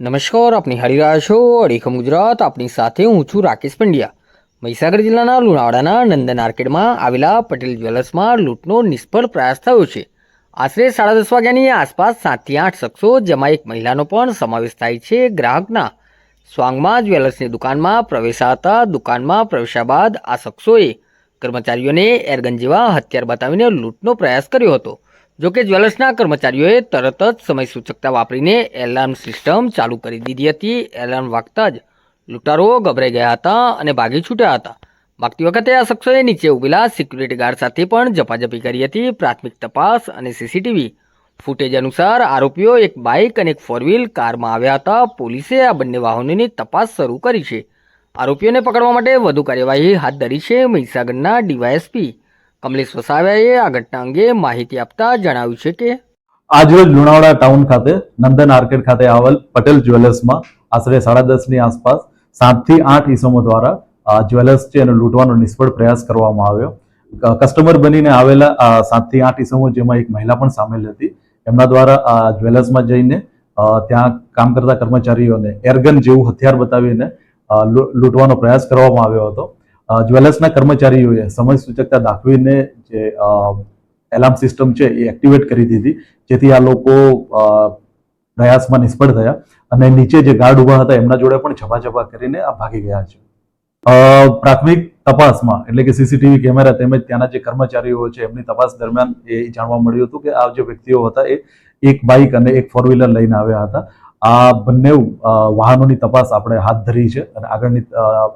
નમસ્કાર, આપની હારી રહ્યા છો અડીખમ ગુજરાત, આપની સાથે હું છું રાકેશ પંડ્યા. મહીસાગર જિલ્લાના લુણાવાડાના નંદન આર્કેડમાં આવેલા પટેલ જ્વેલર્સમાં લૂંટનો નિષ્ફળ પ્રયાસ થયો છે. આશરે સાડા દસ વાગ્યાની આસપાસ સાતથી આઠ શખ્સો, જેમાં એક મહિલાનો પણ સમાવેશ થાય છે ગ્રાહકના. સ્વાંગમાં જ્વેલર્સની દુકાનમાં પ્રવેશા હતા, દુકાનમાં પ્રવેશ્યા બાદ આ શખ્સોએ કર્મચારીઓને એરગન જેવા હથિયાર બતાવીને લૂંટનો પ્રયાસ કર્યો હતો. જોકે જ્વેલર્સના કર્મચારીઓએ તરત જ સમય સૂચકતા વાપરીને એલાર્મ સિસ્ટમ ચાલુ કરી દીધી હતી. એલાર્મ વાગતા જ લૂંટારો ગભરાઈ ગયા હતા અને ભાગી છૂટ્યા હતા. ભાગતી વખતે આ શખ્સોએ નીચે ઉભેલા સિક્યુરિટી ગાર્ડ સાથે પણ ઝપાઝપી કરી હતી. પ્રાથમિક તપાસ અને સીસીટીવી ફૂટેજ અનુસાર આરોપીઓ એક બાઇક અને એક ફોર વ્હીલ કારમાં આવ્યા હતા. પોલીસે આ બંને વાહનોની તપાસ શરૂ કરી છે. આરોપીઓને પકડવા માટે વધુ કાર્યવાહી હાથ ધરી છે મહીસાગરના ડીવાયએસપી કમલેશ વસાવાએ આ ઘટના અંગે માહિતી આપતા જણાવ્યું છે કે આજરોજ લુણાવાડા ટાઉન ખાતે નંદન આર્કેડ ખાતે આવેલ પટેલ જ્વેલર્સમાં આશરે સાડા દસની આસપાસ સાતથી આઠ ઈસમો દ્વારા જ્વેલર્સ છે એને લૂંટવાનો નિષ્ફળ પ્રયાસ કરવામાં આવ્યો. કસ્ટમર બનીને આવેલા સાતથી આઠ ઈસમો જેમાં એક મહિલા પણ સામેલ હતી. એમના દ્વારા જ્વેલર્સમાં જઈને ત્યાં કામ કરતા કર્મચારીઓને એરગન જેવું હથિયાર બતાવીને લૂંટવાનો પ્રયાસ કરવામાં આવ્યો હતો. જ્વેલર્સના કર્મચારીઓએ સમય સૂચકતા દાખવીને જે એલાર્મ સિસ્ટમ છે એ એક્ટિવેટ કરી દીધી, જેથી આ લોકો પ્રયાસમાં નિષ્ફળ થયા અને નીચે જે ગાર્ડ ઊભા હતા એમના જોડે પણ છપાછપા કરીને આ ભાગી ગયા છે. પ્રાથમિક તપાસમાં, એટલે કે સીસીટીવી કેમેરા તેમજ ત્યાંના જે કર્મચારીઓ છે એમની તપાસ દરમિયાન એ જાણવા મળ્યું હતું કે આ જે વ્યક્તિઓ હતા એ એક બાઇક અને એક ફોર વ્હીલર લઈને આવ્યા હતા. આ બંને વાહનોની તપાસ આપણે હાથ ધરી છે અને આગળની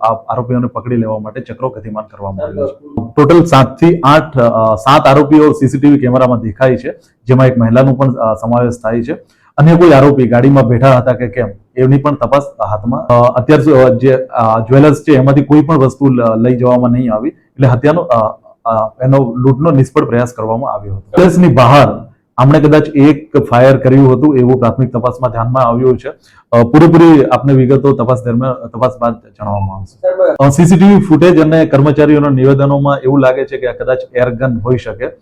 આરોપીઓને પકડી લેવા માટે ચક્રો ગતિમાન કરવામાં આવ્યો છે. ટોટલ સાતથી આઠ સાત આરોપીઓ સીસીટીવી કેમેરામાં દેખાય છે, જેમાં એક મહિલાનો પણ સમાવેશ થાય છે. અન્ય કોઈ આરોપી ગાડીમાં બેઠા હતા કે કેમ, એની પણ તપાસ હાથમાં અત્યાર જે જ્વેલર્સ છે, એમાંથી કોઈ પણ વસ્તુ લઈ જવામાં નહીં આવી, એટલે હત્યાનો એનો લૂંટનો નિષ્ફળ પ્રયાસ કરવામાં આવ્યો હતો. જ્વેલર્સની બહાર આમણે કદાચ એક ફાયર કર્યું હતું એવું પ્રાથમિક તપાસમાં ધ્યાનમાં આવ્યું છે. પૂરેપૂરી આપને વિગતો તપાસ દરમિયાન, તપાસ બાદ જણાવવામાં આવશે. સીસીટીવી ફૂટેજ અને કર્મચારીઓના નિવેદનોમાં એવું લાગે છે કે કદાચ એરગન હોઈ શકે.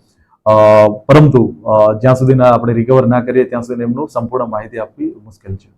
પરંતુ જ્યાં સુધી આપણે રિકવર ના કરીએ, ત્યાં સુધી એમનું સંપૂર્ણ માહિતી આપવી મુશ્કેલ છે.